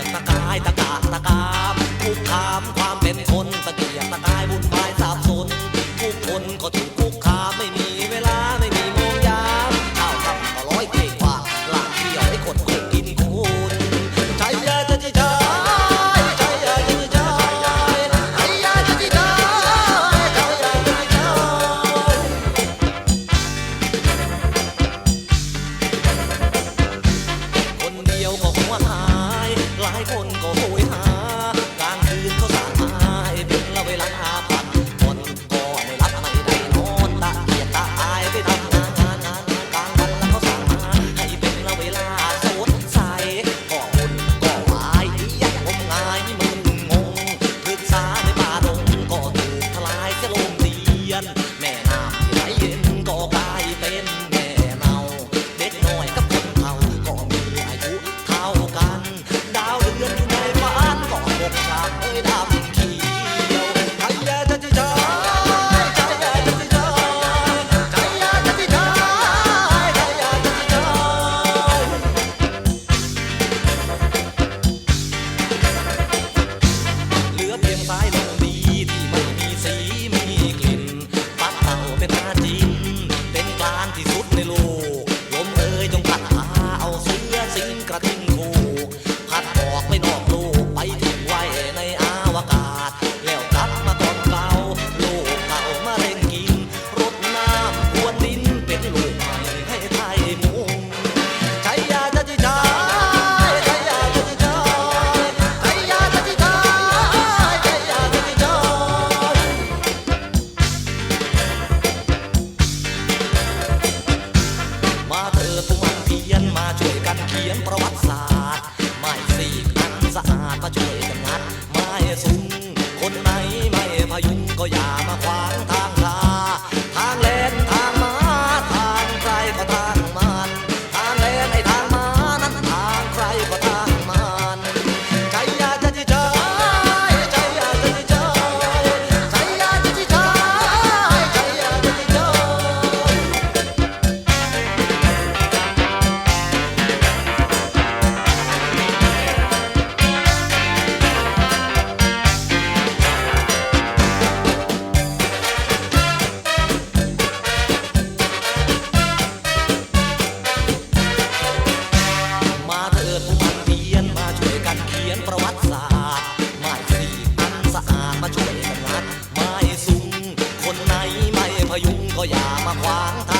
ียตะกายตะกากตะกามคุกคามความเป็นคนตะเกียกตะกายบุญนวา ประวัติศาสตร์ ไม่สีอันสะอาดมาช่วยกันงัด ไม่สุงคนไหนไม่พยุงก็อย่ามาขวางทาง ก็อย่ามาขวางทาง